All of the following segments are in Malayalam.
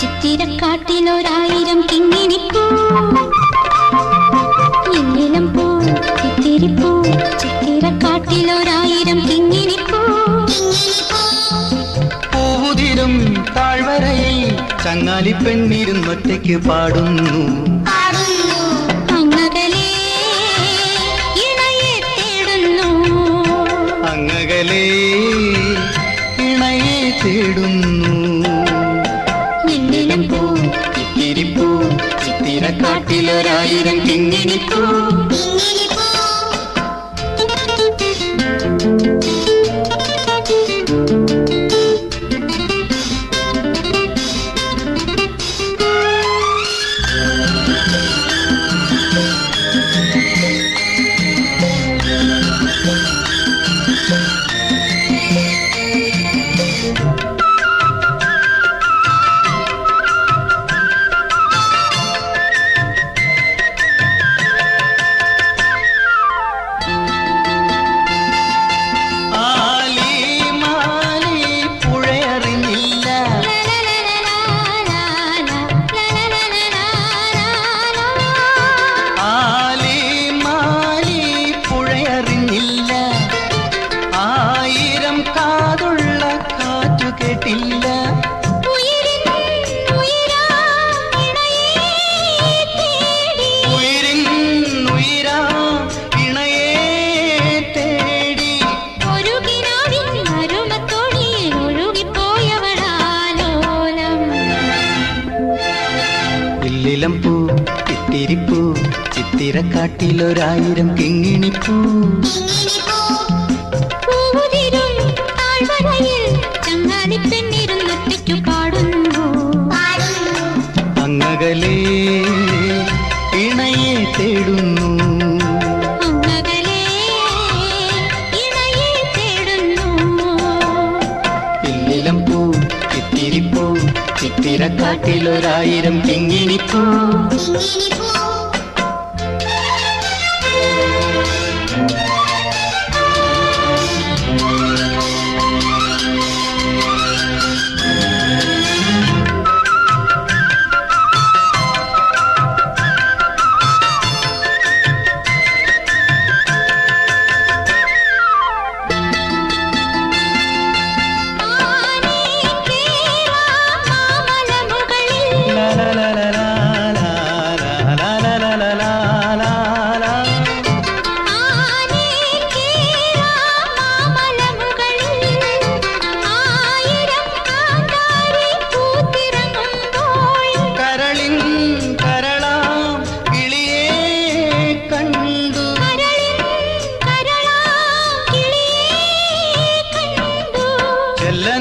ചിത്തിരക്കാട്ടിലൊരായിരം കിങ്ങിണിപ്പൂ എന്നിലം പൂ ഇത്തിരിപ്പൂ ചിത്തിരക്കാട്ടിലൊരായിരം കിങ്ങിണിപ്പൂ പൂതിരും താഴ്വരയിൽ ചങ്ങാലി പെണ്ണിരുന്നൊറ്റയ്ക്ക് പാടുന്നു. അങ്ങകലേ ഇണയെ തേടുന്നു. കാട്ടിലൊരായിരം കിങ്ങിനിപ്പൂ. ഇല്ലിലം പൂ ഇത്തിരിപ്പൂ ചിത്തിരക്കാട്ടിലൊരായിരം കിങ്ങിണിപ്പൂ. അങ്ങകലേ ഇണയെ തേടുന്നു. തിരക്കാട്ടിലൊരായിരം കിങ്ങിണിപ്പൂ.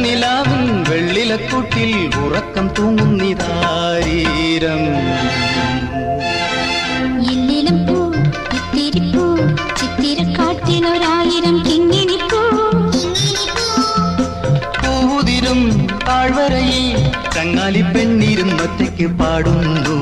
നിലാവിൻ വെള്ളിലക്കൂട്ടിൽ ഉറക്കം തൂങ്ങുന്നിതാരീരം താഴ്വരയിൽ ചങ്ങാലി പെണ്ണിരുന്നൊറ്റയ്ക്ക് പാടുന്നു.